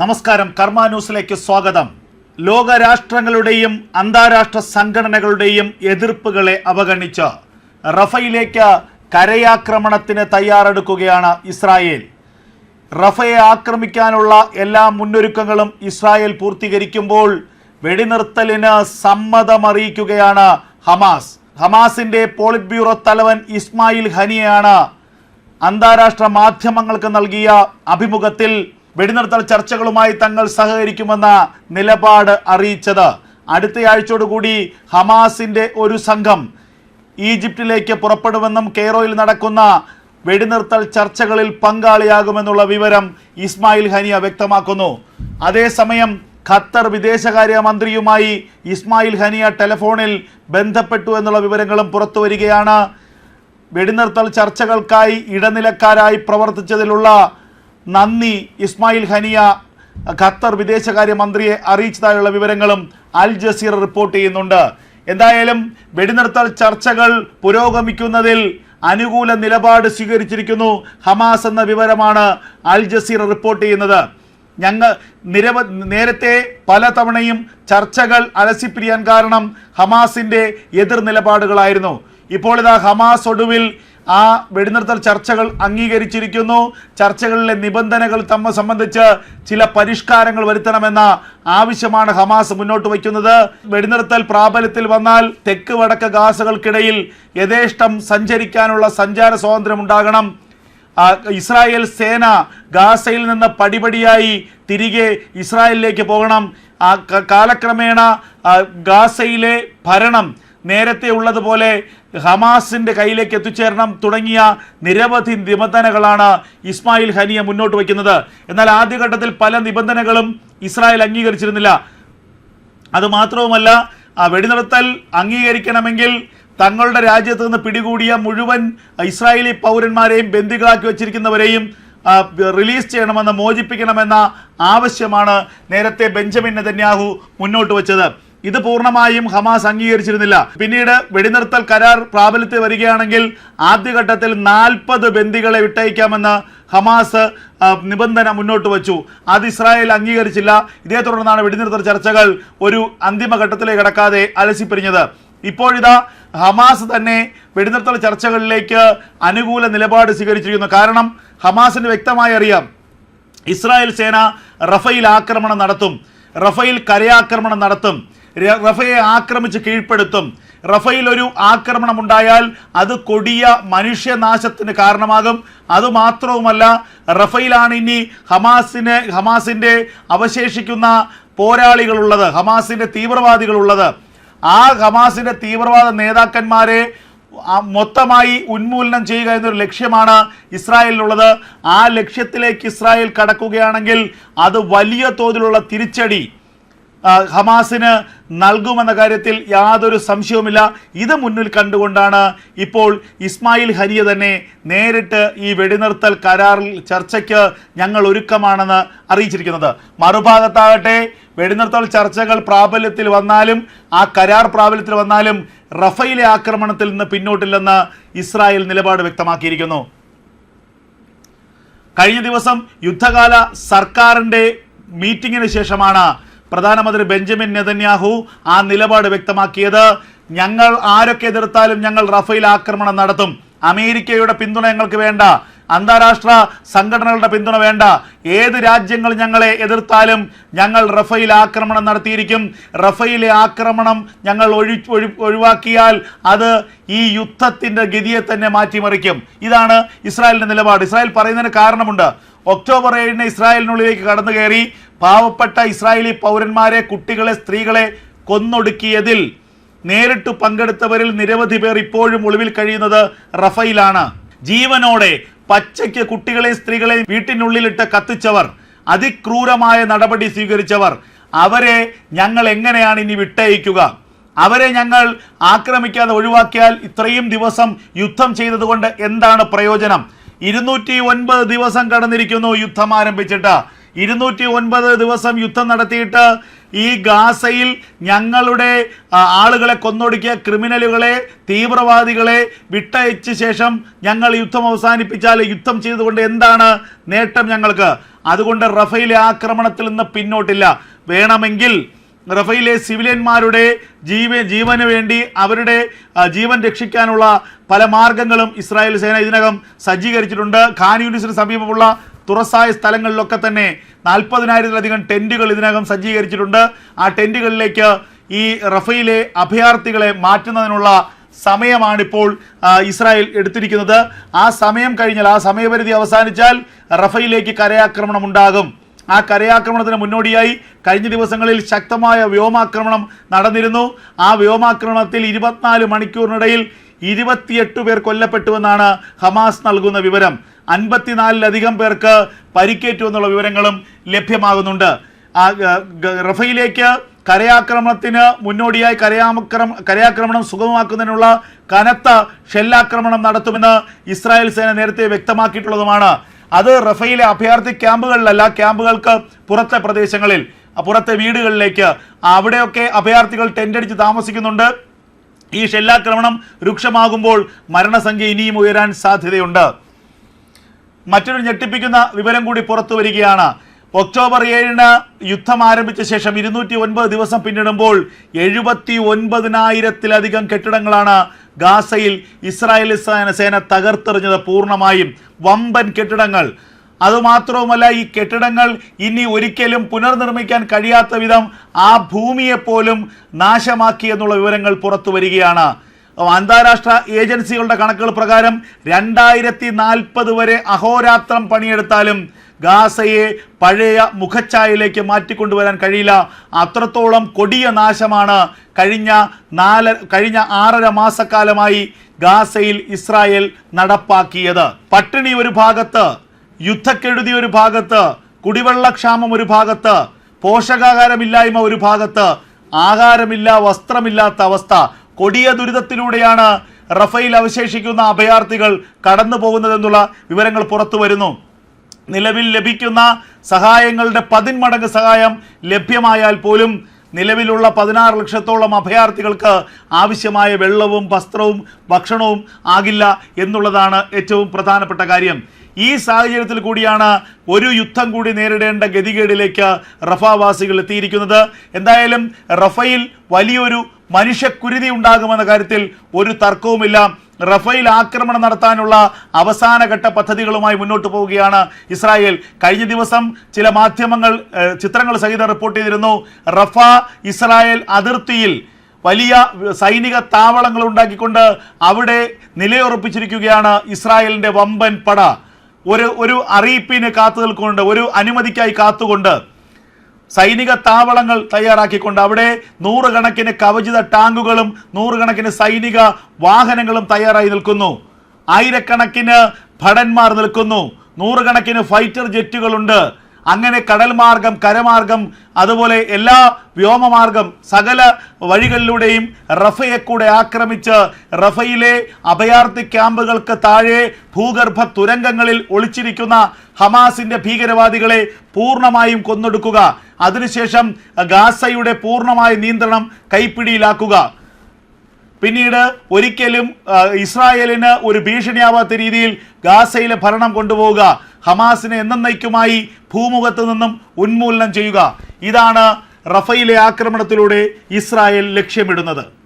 നമസ്കാരം. കർമ്മ ന്യൂസിലേക്ക് സ്വാഗതം. ലോകരാഷ്ട്രങ്ങളുടെയും അന്താരാഷ്ട്ര സംഘടനകളുടെയും എതിർപ്പുകളെ അവഗണിച്ച് റഫയിലേക്ക് കരയാക്രമണത്തിന് തയ്യാറെടുക്കുകയാണ് ഇസ്രായേൽ. റഫയെ ആക്രമിക്കാനുള്ള എല്ലാ മുന്നൊരുക്കങ്ങളും ഇസ്രായേൽ പൂർത്തീകരിക്കുമ്പോൾ വെടിനിർത്തലിന് സമ്മതമറിയിക്കുകയാണ് ഹമാസ്. ഹമാസിന്റെ പോളിറ്റ് ബ്യൂറോ തലവൻ ഇസ്മായിൽ ഹനിയാണ് അന്താരാഷ്ട്ര മാധ്യമങ്ങൾക്ക് നൽകിയ അഭിമുഖത്തിൽ വെടിനിർത്തൽ ചർച്ചകളുമായി തങ്ങൾ സഹകരിക്കുമെന്ന നിലപാട് അറിയിച്ചത്. അടുത്തയാഴ്ചയോടുകൂടി ഹമാസിന്റെ ഒരു സംഘം ഈജിപ്തിലേക്ക് പുറപ്പെടുമെന്നും കെയ്റോയിൽ നടക്കുന്ന വെടിനിർത്തൽ ചർച്ചകളിൽ പങ്കാളിയാകുമെന്നുള്ള വിവരം ഇസ്മായിൽ ഹനിയ വ്യക്തമാക്കുന്നു. അതേസമയം ഖത്തർ വിദേശകാര്യ മന്ത്രിയുമായി ഇസ്മായിൽ ഹനിയ ടെലഫോണിൽ ബന്ധപ്പെട്ടു എന്നുള്ള വിവരങ്ങളും പുറത്തു വരികയാണ്. വെടിനിർത്തൽ ചർച്ചകൾക്കായി ഇടനിലക്കാരായി പ്രവർത്തിച്ചതിലുള്ള നന്ദി. ഇസ്മായിൽ ഹനിയ ഖത്തർ വിദേശകാര്യ മന്ത്രിയെ അറിയിച്ചതായുള്ള വിവരങ്ങളും അൽ ജസീർ റിപ്പോർട്ട് ചെയ്യുന്നുണ്ട്. എന്തായാലും വെടിനിർത്തൽ ചർച്ചകൾ പുരോഗമിക്കുന്നതിൽ അനുകൂല നിലപാട് സ്വീകരിച്ചിരിക്കുന്നു ഹമാസ് എന്ന വിവരമാണ് അൽ ജസീർ റിപ്പോർട്ട് ചെയ്യുന്നത്. ഞങ്ങൾ നിരവ നേരത്തെ പലതവണയും ചർച്ചകൾ അലസിപ്പിരിയാൻ കാരണം ഹമാസിന്റെ എതിർ നിലപാടുകളായിരുന്നു. ഇപ്പോൾ ഇതാ ഹമാസ് ഒടുവിൽ ആ വെടിനിർത്തൽ ചർച്ചകൾ അംഗീകരിച്ചിരിക്കുന്നു. ചർച്ചകളിലെ നിബന്ധനകൾ തമ്മ സംബന്ധിച്ച് ചില പരിഷ്കാരങ്ങൾ വരുത്തണമെന്ന ആവശ്യമാണ് ഹമാസ് മുന്നോട്ട് വയ്ക്കുന്നത്. വെടിനിർത്തൽ പ്രാബല്യത്തിൽ വന്നാൽ തെക്ക് വടക്ക് ഗാസകൾക്കിടയിൽ യഥേഷ്ടം സഞ്ചരിക്കാനുള്ള സഞ്ചാര സ്വാതന്ത്ര്യം ഉണ്ടാകണം. ഇസ്രായേൽ സേന ഗാസയിൽ നിന്ന് പടിപടിയായി തിരികെ ഇസ്രായേലിലേക്ക് പോകണം. കാലക്രമേണ ഗാസയിലെ ഭരണം നേരത്തെ ഉള്ളതുപോലെ ഹമാസിന്റെ കയ്യിലേക്ക് എത്തിച്ചേരണം തുടങ്ങിയ നിരവധി നിബന്ധനകളാണ് ഇസ്മായിൽ ഹനിയ മുന്നോട്ട് വയ്ക്കുന്നത്. എന്നാൽ ആദ്യഘട്ടത്തിൽ പല നിബന്ധനകളും ഇസ്രായേൽ അംഗീകരിച്ചിരുന്നില്ല. അത് മാത്രവുമല്ല ആ വെടിനിർത്തൽ അംഗീകരിക്കണമെങ്കിൽ തങ്ങളുടെ രാജ്യത്ത് നിന്ന് പിടികൂടിയ മുഴുവൻ ഇസ്രായേലി പൗരന്മാരെയും ബന്ദികളാക്കി വച്ചിരിക്കുന്നവരെയും റിലീസ് ചെയ്യണമെന്ന് മോചിപ്പിക്കണമെന്ന ആവശ്യമാണ് നേരത്തെ ബെഞ്ചമിൻ നെതന്യാഹു മുന്നോട്ട് വച്ചത്. ഇത് പൂർണമായും ഹമാസ് അംഗീകരിച്ചിരുന്നില്ല. പിന്നീട് വെടിനിർത്തൽ കരാർ പ്രാബല്യത്തിൽ വരികയാണെങ്കിൽ ആദ്യഘട്ടത്തിൽ നാൽപ്പത് ബന്ദികളെ വിട്ടയക്കാമെന്ന് ഹമാസ് നിബന്ധന മുന്നോട്ട് വച്ചു. അത് ഇസ്രായേൽ അംഗീകരിച്ചില്ല. ഇതേ തുടർന്നാണ് വെടിനിർത്തൽ ചർച്ചകൾ ഒരു അന്തിമഘട്ടത്തിലേക്ക് കടക്കാതെ അലസിപ്പിരിഞ്ഞത്. ഇപ്പോഴിതാ ഹമാസ് തന്നെ വെടിനിർത്തൽ ചർച്ചകളിലേക്ക് അനുകൂല നിലപാട് സ്വീകരിച്ചിരിക്കുന്നു. കാരണം ഹമാസിന് വ്യക്തമായി അറിയാം ഇസ്രായേൽ സേന റഫയിൽ ആക്രമണം നടത്തും റഫയിൽ കരയാക്രമണം നടത്തും. റഫയെ ആക്രമിച്ച് കീഴ്പ്പെടുത്തും. റഫയിൽ ഒരു ആക്രമണം ഉണ്ടായാൽ അത് കൊടിയ മനുഷ്യനാശത്തിന് കാരണമാകും. അതുമാത്രവുമല്ല റഫയിലാണ് ഇനി ഹമാസിന് ഹമാസിന്റെ അവശേഷിക്കുന്ന പോരാളികളുള്ളത് ഹമാസിന്റെ തീവ്രവാദികളുള്ളത്. ആ ഹമാസിന്റെ തീവ്രവാദ നേതാക്കന്മാരെ മൊത്തമായി ഉന്മൂലനം ചെയ്യുക എന്നൊരു ലക്ഷ്യമാണ് ഇസ്രായേലിനുള്ളത്. ആ ലക്ഷ്യത്തിലേക്ക് ഇസ്രായേൽ കടക്കുകയാണെങ്കിൽ അത് വലിയ തോതിലുള്ള തിരിച്ചടി ഹമാസിന് നൽകുമെന്ന കാര്യത്തിൽ യാതൊരു സംശയവുമില്ല. ഇത് മുന്നിൽ കണ്ടുകൊണ്ടാണ് ഇപ്പോൾ ഇസ്മായിൽ ഹരിയ തന്നെ നേരിട്ട് ഈ വെടിനിർത്തൽ കരാറിൽ ചർച്ചയ്ക്ക് ഞങ്ങൾ ഒരുക്കമാണെന്ന് അറിയിച്ചിരിക്കുന്നത്. മറുഭാഗത്താകട്ടെ വെടിനിർത്തൽ ചർച്ചകൾ പ്രാബല്യത്തിൽ വന്നാലും ആ കരാർ പ്രാബല്യത്തിൽ വന്നാലും റഫയിലെ ആക്രമണത്തിൽ നിന്ന് പിന്നോട്ടില്ലെന്ന് ഇസ്രായേൽ നിലപാട് വ്യക്തമാക്കിയിരിക്കുന്നു. കഴിഞ്ഞ ദിവസം യുദ്ധകാല സർക്കാരിന്റെ മീറ്റിങ്ങിന് ശേഷമാണ് പ്രധാനമന്ത്രി ബെഞ്ചമിൻ നെതന്യാഹു ആ നിലപാട് വ്യക്തമാക്കിയത്. ഞങ്ങൾ ആരൊക്കെ എതിർത്താലും ഞങ്ങൾ റഫേൽ ആക്രമണം നടത്തും. അമേരിക്കയുടെ പിന്തുണ ഞങ്ങൾക്ക് വേണ്ട. അന്താരാഷ്ട്ര സംഘടനകളുടെ പിന്തുണ വേണ്ട. ഏത് രാജ്യങ്ങൾ ഞങ്ങളെ എതിർത്താലും ഞങ്ങൾ റഫയിൽ ആക്രമണം നടത്തിയിരിക്കും. റഫയിലെ ആക്രമണം ഞങ്ങൾ ഒഴി ഒഴി- ഒഴിവാക്കിയാൽ അത് ഈ യുദ്ധത്തിന്റെ ഗതിയെ തന്നെ മാറ്റിമറിക്കും. ഇതാണ് ഇസ്രായേലിന്റെ നിലപാട്. ഇസ്രായേൽ പറയുന്നതിന് കാരണമുണ്ട്. ഒക്ടോബർ ഏഴിന് ഇസ്രായേലിനുള്ളിലേക്ക് കടന്നു കയറി പാവപ്പെട്ട ഇസ്രായേലി പൗരന്മാരെ കുട്ടികളെ സ്ത്രീകളെ കൊന്നൊടുക്കിയതിൽ നേരിട്ട് പങ്കെടുത്തവരിൽ നിരവധി പേർ ഇപ്പോഴും ഒളിവിൽ കഴിയുന്നത് റഫയിലാണ്. ജീവനോടെ പച്ചയ്ക്ക് കുട്ടികളെയും സ്ത്രീകളെയും വീട്ടിനുള്ളിലിട്ട് കത്തിച്ചവർ അതിക്രൂരമായ നടപടി സ്വീകരിച്ചവർ അവരെ ഞങ്ങൾ എങ്ങനെയാണ് ഇനി വിട്ടയക്കുക? അവരെ ഞങ്ങൾ ആക്രമിക്കാതെ ഒഴിവാക്കിയാൽ ഇത്രയും ദിവസം യുദ്ധം ചെയ്തതുകൊണ്ട് എന്താണ് പ്രയോജനം? ഇരുന്നൂറ്റി ഒൻപത് ദിവസം കടന്നിരിക്കുന്നു യുദ്ധം ആരംഭിച്ചിട്ട്. ഇരുന്നൂറ്റി ഒൻപത് ദിവസം യുദ്ധം നടത്തിയിട്ട് ഈ ഗാസയിൽ ഞങ്ങളുടെ ആളുകളെ കൊന്നൊടുക്കിയ ക്രിമിനലുകളെ തീവ്രവാദികളെ വിട്ടയച്ച ശേഷം ഞങ്ങൾ യുദ്ധം അവസാനിപ്പിച്ചാൽ യുദ്ധം ചെയ്തുകൊണ്ട് എന്താണ് നേട്ടം ഞങ്ങൾക്ക്? അതുകൊണ്ട് റഫയിലെ ആക്രമണത്തിൽ നിന്ന് പിന്നോട്ടില്ല. വേണമെങ്കിൽ റഫയിലെ സിവിലിയന്മാരുടെ ജീവ ജീവന് വേണ്ടി അവരുടെ ജീവൻ രക്ഷിക്കാനുള്ള പല മാർഗങ്ങളും ഇസ്രായേൽ സേന ഇതിനകം സജ്ജീകരിച്ചിട്ടുണ്ട്. ഖാൻ യൂണിസിന് സമീപമുള്ള തുറസായ സ്ഥലങ്ങളിലൊക്കെ തന്നെ നാൽപ്പതിനായിരത്തിലധികം ടെന്റുകൾ ഇതിനകം സജ്ജീകരിച്ചിട്ടുണ്ട്. ആ ടെന്റുകളിലേക്ക് ഈ റഫയിലെ അഭയാർത്ഥികളെ മാറ്റുന്നതിനുള്ള സമയമാണിപ്പോൾ ഇസ്രായേൽ എടുത്തിരിക്കുന്നത്. ആ സമയം കഴിഞ്ഞാൽ ആ സമയപരിധി അവസാനിച്ചാൽ റഫയിലേക്ക് കരയാക്രമണം ഉണ്ടാകും ആ കരയാക്രമണത്തിന് മുന്നോടിയായി കഴിഞ്ഞ ദിവസങ്ങളിൽ ശക്തമായ വ്യോമാക്രമണം നടന്നിരുന്നു. ആ വ്യോമാക്രമണത്തിൽ ഇരുപത്തിനാല് മണിക്കൂറിനിടയിൽ ഇരുപത്തിയെട്ട് പേർ കൊല്ലപ്പെട്ടുവെന്നാണ് ഹമാസ് നൽകുന്ന വിവരം. അൻപത്തിനാലിലധികം പേർക്ക് പരിക്കേറ്റു എന്നുള്ള വിവരങ്ങളും ലഭ്യമാകുന്നുണ്ട്. റഫയിലേക്ക് കരയാക്രമണത്തിന് മുന്നോടിയായി കരയാക്രമ കരയാക്രമണം സുഗമമാക്കുന്നതിനുള്ള കനത്ത ഷെല്ലാക്രമണം നടത്തുമെന്ന് ഇസ്രായേൽ സേന നേരത്തെ വ്യക്തമാക്കിയിട്ടുള്ളതുമാണ്. അത് റഫയിലെ അഭയാർത്ഥി ക്യാമ്പുകളിലല്ല ക്യാമ്പുകൾക്ക് പുറത്തെ പ്രദേശങ്ങളിൽ പുറത്തെ വീടുകളിലേക്ക്. അവിടെയൊക്കെ അഭയാർത്ഥികൾ ടെന്റടിച്ച് താമസിക്കുന്നുണ്ട്. ഈ ഷെല്ലാക്രമണം രൂക്ഷമാകുമ്പോൾ മരണസംഖ്യ ഇനിയും ഉയരാൻ സാധ്യതയുണ്ട്. മറ്റൊരു ഞെട്ടിപ്പിക്കുന്ന വിവരം കൂടി പുറത്തു വരികയാണ്. ഒക്ടോബർ ഏഴിന് യുദ്ധം ആരംഭിച്ച ശേഷം ഇരുന്നൂറ്റി ഒൻപത് ദിവസം പിന്നിടുമ്പോൾ എഴുപത്തി ഒൻപതിനായിരത്തിലധികം കെട്ടിടങ്ങളാണ് ഗാസയിൽ ഇസ്രായേലി സേന തകർത്തെറിഞ്ഞത് പൂർണമായും. വമ്പൻ കെട്ടിടങ്ങൾ. അതുമാത്രവുമല്ല ഈ കെട്ടിടങ്ങൾ ഇനി ഒരിക്കലും പുനർനിർമ്മിക്കാൻ കഴിയാത്ത വിധം ആ ഭൂമിയെപ്പോലും നാശമാക്കി എന്നുള്ള വിവരങ്ങൾ പുറത്തു വരികയാണ്. അന്താരാഷ്ട്ര ഏജൻസികളുടെ കണക്കുകൾ പ്രകാരം രണ്ടായിരത്തി നാൽപ്പത് വരെ അഹോരാത്രം പണിയെടുത്താലും ഗാസയെ പഴയ മുഖച്ഛായയിലേക്ക് മാറ്റിക്കൊണ്ടുവരാൻ കഴിയില്ല. അത്രത്തോളം കൊടിയ നാശമാണ് കഴിഞ്ഞ നാല് കഴിഞ്ഞ ആറര മാസക്കാലമായി ഗാസയിൽ ഇസ്രായേൽ നടപ്പാക്കിയത്. പട്ടിണി ഒരു ഭാഗത്ത് യുദ്ധക്കെടുതി ഒരു ഭാഗത്ത് കുടിവെള്ളക്ഷാമം ഒരു ഭാഗത്ത് പോഷകാഹാരമില്ലായ്മ ഒരു ഭാഗത്ത് ആഹാരമില്ല വസ്ത്രമില്ലാത്ത അവസ്ഥ. കൊടിയ ദുരിതത്തിലൂടെയാണ് റഫയിൽ അവശേഷിക്കുന്ന അഭയാർത്ഥികൾ കടന്നു പോകുന്നതെന്നുള്ള വിവരങ്ങൾ പുറത്തു വരുന്നു നിലവിൽ ലഭിക്കുന്ന സഹായങ്ങളുടെ പതിന്മടങ്ങ് സഹായം ലഭ്യമായാൽ പോലും നിലവിലുള്ള പതിനാറ് ലക്ഷത്തോളം അഭയാർത്ഥികൾക്ക് ആവശ്യമായ വെള്ളവും വസ്ത്രവും ഭക്ഷണവും ആകില്ല എന്നുള്ളതാണ് ഏറ്റവും പ്രധാനപ്പെട്ട കാര്യം. ഈ സാഹചര്യത്തിൽ കൂടിയാണ് ഒരു യുദ്ധം കൂടി നേരിടേണ്ട ഗതികേടിലേക്ക് റഫാവാസികൾ എത്തിയിരിക്കുന്നത്. എന്തായാലും റഫയിൽ വലിയൊരു മനുഷ്യക്കുരുതി ഉണ്ടാകുമെന്ന കാര്യത്തിൽ ഒരു തർക്കവുമില്ല. റഫേൽ ആക്രമണം നടത്താനുള്ള അവസാനഘട്ട പദ്ധതികളുമായി മുന്നോട്ട് പോവുകയാണ് ഇസ്രായേൽ. കഴിഞ്ഞ ദിവസം ചില മാധ്യമങ്ങൾ ചിത്രങ്ങൾ സഹിതം റിപ്പോർട്ട് ചെയ്തിരുന്നു. റഫ ഇസ്രായേൽ അതിർത്തിയിൽ വലിയ സൈനിക താവളങ്ങൾ ഉണ്ടാക്കിക്കൊണ്ട് അവിടെ നിലയുറപ്പിച്ചിരിക്കുകയാണ് ഇസ്രായേലിന്റെ വമ്പൻ പട. ഒരു ഒരു അറിയിപ്പിന് കാത്തു നിൽക്കുന്നുണ്ട് ഒരു അനുമതിക്കായി കാത്തുകൊണ്ട് സൈനിക താവളങ്ങൾ തയ്യാറാക്കിക്കൊണ്ട് അവിടെ നൂറുകണക്കിന് കവചിത ടാങ്കുകളും നൂറുകണക്കിന് സൈനിക വാഹനങ്ങളും തയ്യാറായി നിൽക്കുന്നു. ആയിരക്കണക്കിന് ഭടന്മാർ നിൽക്കുന്നു. നൂറുകണക്കിന് ഫൈറ്റർ ജെറ്റുകളുണ്ട്. അങ്ങനെ കടൽ മാർഗം കരമാർഗം അതുപോലെ എല്ലാ വ്യോമമാർഗം സകല വഴികളിലൂടെയും റഫയെ കൂടെ ആക്രമിച്ച് റഫയിലെ അഭയാർത്ഥി ക്യാമ്പുകൾക്ക് താഴെ ഭൂഗർഭ തുരങ്കങ്ങളിൽ ഒളിച്ചിരിക്കുന്ന ഹമാസിന്റെ ഭീകരവാദികളെ പൂർണമായും കൊന്നൊടുക്കുക. അതിനുശേഷം ഗാസയുടെ പൂർണമായ നിയന്ത്രണം കൈപ്പിടിയിലാക്കുക. പിന്നീട് ഒരിക്കലും ഇസ്രായേലിന് ഒരു ഭീഷണിയാവാത്ത രീതിയിൽ ഗാസയിലെ ഭരണം കൊണ്ടുപോവുക. ഹമാസിനെ എന്നേക്കുമായി ഭൂമുഖത്ത് നിന്നും ഉന്മൂലനം ചെയ്യുക. ഇതാണ് റഫയിലെ ആക്രമണത്തിലൂടെ ഇസ്രായേൽ ലക്ഷ്യമിടുന്നത്.